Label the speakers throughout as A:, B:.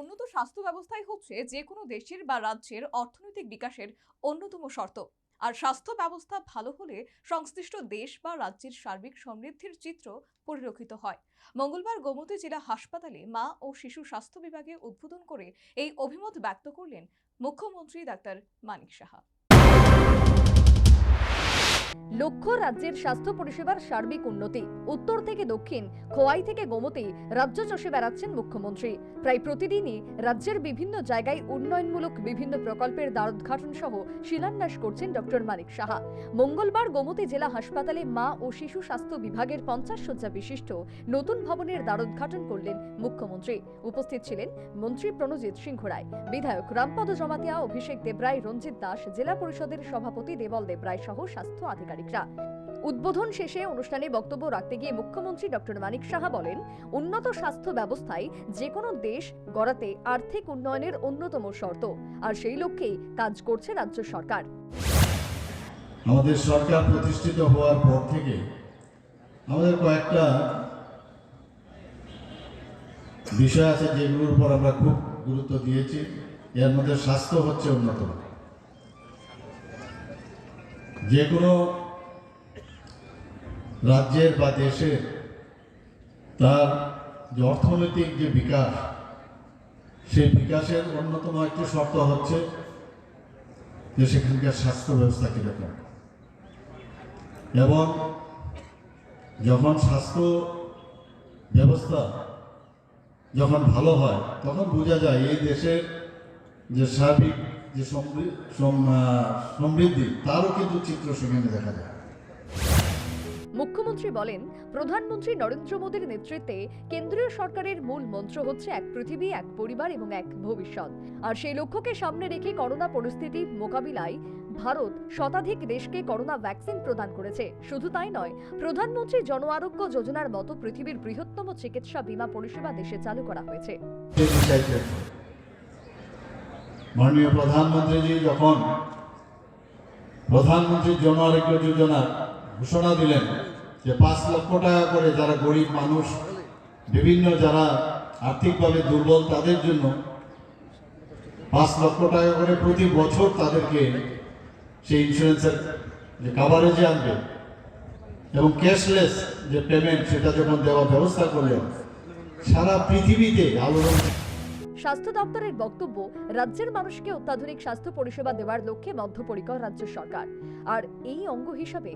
A: উন্নত স্বাস্থ্য ব্যবস্থাই হচ্ছে যে কোনো দেশের বা রাজ্যের অর্থনৈতিক বিকাশের অন্যতম শর্ত। আর স্বাস্থ্য ব্যবস্থা ভালো হলে সংশ্লিষ্ট দেশ বা রাজ্যের সার্বিক সমৃদ্ধির চিত্র পরিলক্ষিত হয়। মঙ্গলবার গোমতী জেলা হাসপাতালে মা ও শিশু স্বাস্থ্য বিভাগে উদ্বোধন করে এই অভিমত ব্যক্ত করলেন মুখ্যমন্ত্রী ডাক্তার মানিক সাহা।
B: লক্ষ্য রাজ্যের স্বাস্থ্য পরিষেবার সার্বিক উন্নতি। উত্তর থেকে দক্ষিণ, খোয়াই থেকে গোমতী, রাজ্য চষে বেড়াচ্ছেন মুখ্যমন্ত্রী। প্রায় প্রতিদিনই রাজ্যের বিভিন্ন জায়গায় উন্নয়নমূলক বিভিন্ন প্রকল্পের দ্বারোদ্ঘাটন সহ শিলান্যাস করছেন ডক্টর মানিক সাহা। মঙ্গলবার গোমতী জেলা হাসপাতালে মা ও শিশু স্বাস্থ্য বিভাগের পঞ্চাশ শয্যা বিশিষ্ট নতুন ভবনের দ্বারোদ্ঘাটন করলেন মুখ্যমন্ত্রী। উপস্থিত ছিলেন মন্ত্রী প্রণজিৎ সিংহ রায়, বিধায়ক রামপদ জমাতিয়া, অভিষেক দেবরায়, রঞ্জিত দাস, জেলা পরিষদের সভাপতি দেবল দেবরায় সহ স্বাস্থ্য আধিকারিকরা। উদ্বোধন শেষে অনুষ্ঠানে বক্তব্য রাখতে গিয়ে মুখ্যমন্ত্রী ডক্টর মানিক সাহা বলেন, উন্নত স্বাস্থ্য ব্যবস্থায় যে কোনো দেশ গড়াতে আর্থিক উন্নয়নের অন্যতম শর্ত, আর সেই লক্ষ্যেই কাজ করছে রাজ্য সরকার।
C: আমাদের সরকার প্রতিষ্ঠিত হওয়ার পর থেকে আমাদের কয়েকটা বিষয় আছে যেগুলোর উপর আমরা খুব গুরুত্ব দিয়েছি। এর মধ্যে স্বাস্থ্য হচ্ছে অন্যতম। যে কোনো রাজ্যের বা দেশের তার যে অর্থনৈতিক যে বিকাশ, সেই বিকাশের অন্যতম একটি শর্ত হচ্ছে যে সেখানকার স্বাস্থ্য ব্যবস্থা কীরকম। এবং যখন স্বাস্থ্য ব্যবস্থা যখন ভালো হয়, তখন বোঝা যায় এই দেশের যে সার্বিক যে সমৃদ্ধি তারও কিন্তু চিত্র সেখানে দেখা যায়।
B: মুখ্যমন্ত্রী বলেন প্রধানমন্ত্রী নরেন্দ্র মোদীর নেতৃত্বে কেন্দ্রীয় সরকারের মূল মন্ত্র হচ্ছে এক পৃথিবী এক পরিবার এবং এক ভবিষ্যৎ। আর সেই লক্ষ্যকে সামনে রেখে করোনা পরিস্থিতি মোকাবিলায় ভারত শতাধিক দেশকে করোনা ভ্যাকসিন প্রদান করেছে। শুধু তাই নয় প্রধানমন্ত্রী জন আরোগ্য যোজনার মতো পৃথিবীর বৃহত্তম চিকিৎসা বীমা পরিষেবা দেশে চালু করা হয়েছে।
C: মাননীয় প্রধানমন্ত্রীজি, যখন প্রধানমন্ত্রী জন আরোগ্য যোজনা ঘোষণা দিলেন যে পাঁচ লক্ষ টাকা করে যারা গরিব মানুষ, বিভিন্ন যারা আর্থিকভাবে দুর্বল তাদের জন্য পাঁচ লক্ষ টাকা করে প্রতি বছর তাদেরকে সেই ইন্স্যুরেন্সের যে কাভারেজে আনবে এবং ক্যাশলেস যে পেমেন্ট সেটা যখন দেওয়ার ব্যবস্থা করলেন, সারা পৃথিবীতে আলোড়ন
B: স্বাস্থ্য দপ্তরের বক্তব্য, রাজ্যের মানুষকে অত্যাধুনিক স্বাস্থ্য পরিষেবা দেওয়ার লক্ষ্যে মধ্যপরিকর রাজ্য সরকার। আর এই অঙ্গ হিসাবে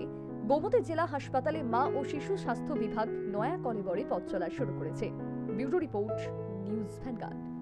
B: গোমতী জেলা হাসপাতালে মা ও শিশু স্বাস্থ্য বিভাগ নয়া কলেবরে পথ চলা শুরু করেছে। Bureau report, news Vanguard.